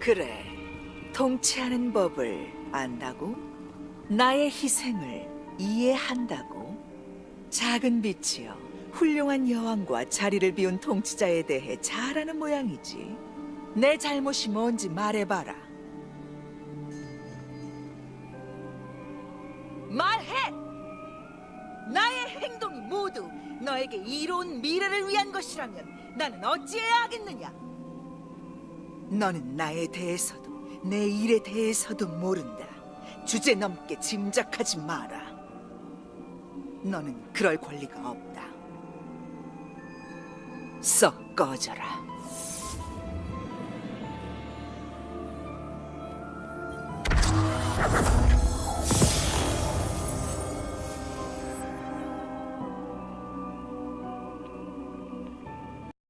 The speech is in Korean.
그래, 통치하는 법을 안다고? 나의 희생을 이해한다고? 작은 빛이여, 훌륭한 여왕과 자리를 비운 통치자에 대해 잘 아는 모양이지. 내 잘못이 뭔지 말해봐라. 말해! 나의 행동이 모두 너에게 이로운 미래를 위한 것이라면 나는 어찌해야 하겠느냐? 너는 나에 대해서도 내 일에 대해서도 모른다. 주제 넘게 짐작하지 마라. 너는 그럴 권리가 없다. 썩 꺼져라.